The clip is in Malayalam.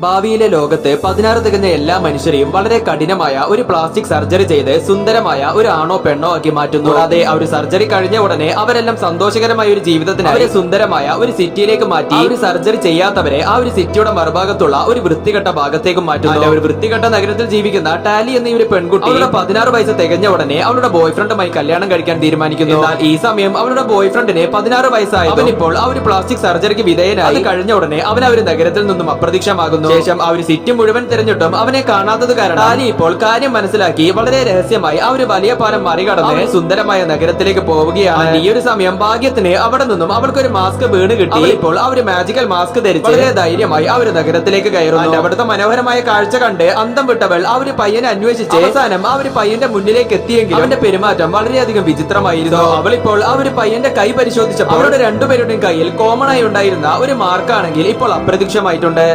ഭാവിയിലെ ലോകത്ത് പതിനാറ് തികഞ്ഞ എല്ലാ മനുഷ്യരെയും വളരെ കഠിനമായ ഒരു പ്ലാസ്റ്റിക് സർജറി ചെയ്ത് സുന്ദരമായ ഒരു ആണോ പെണ്ണോ ആക്കി മാറ്റുന്നു. കൂടാതെ ആ ഒരു സർജറി കഴിഞ്ഞ ഉടനെ അവരെല്ലാം സന്തോഷകരമായ ഒരു ജീവിതത്തിന് അവരെ സുന്ദരമായ ഒരു സിറ്റിയിലേക്ക് മാറ്റി ഒരു സർജറി ചെയ്യാത്തവരെ ആ ഒരു സിറ്റിയുടെ മറുഭാഗത്തുള്ള ഒരു വൃത്തികെട്ട ഭാഗത്തേക്ക് മാറ്റുന്നു. ഒരു വൃത്തികെട്ട നഗരത്തിൽ ജീവിക്കുന്ന ടാലി എന്ന ഒരു പെൺകുട്ടി അവരുടെ പതിനാറ് വയസ്സ് തികഞ്ഞ ഉടനെ അവളുടെ ബോയ് ഫ്രണ്ടുമായി കല്യാണം കഴിക്കാൻ തീരുമാനിക്കുന്നു. എന്നാൽ ഈ സമയം അവളുടെ ബോയ് ഫ്രണ്ടിന് പതിനാറ് വയസ്സായി അവൻ ഇപ്പോൾ ആ ഒരു പ്ലാസ്റ്റിക് സർജറിക്ക് വിധേയനായി അത് കഴിഞ്ഞ ഉടനെ അവൻ ആ ഒരു നഗരത്തിൽ നിന്നും അപ്രത്യക്ഷമാകുന്നു. ശേഷം അവർ സിറ്റി മുഴുവൻ തിരഞ്ഞിട്ടും അവനെ കാണാത്തത് കാരണം താനി ഇപ്പോൾ കാര്യം മനസ്സിലാക്കി വളരെ രഹസ്യമായി അവർ ഒരു വലിയ പാലം മറികടന്ന് സുന്ദരമായ നഗരത്തിലേക്ക് പോവുകയാണ്. ഈ ഒരു സമയം ഭാഗ്യത്തിന് അവിടെ നിന്നും അവൾക്ക് ഒരു മാസ്ക് വീണ് കിട്ടി. ഇപ്പോൾ ആ ഒരു മാജിക്കൽ മാസ്ക് ധരിച്ച് വളരെ ധൈര്യമായി അവർ ഒരു നഗരത്തിലേക്ക് കയറുന്നു. അവിടുത്തെ മനോഹരമായ കാഴ്ച കണ്ട് അന്തം വിട്ടവൾ ആ ഒരു പയ്യനെ അന്വേഷിച്ച് അവസാനം ആ ഒരു പയ്യന്റെ മുന്നിലേക്ക് എത്തിയെങ്കിലും അവന്റെ പെരുമാറ്റം വളരെയധികം വിചിത്രമായിരുന്നു. അവളിപ്പോൾ ഇപ്പോൾ ആ ഒരു പയ്യന്റെ കൈ പരിശോധിച്ചപ്പോൾ അവരുടെ രണ്ടുപേരുടെയും കയ്യിൽ കോമൺ ആയി ഉണ്ടായിരുന്ന ഒരു മാർക്കാണെങ്കിൽ ഇപ്പോൾ അപ്രത്യക്ഷമായിട്ടുണ്ട്.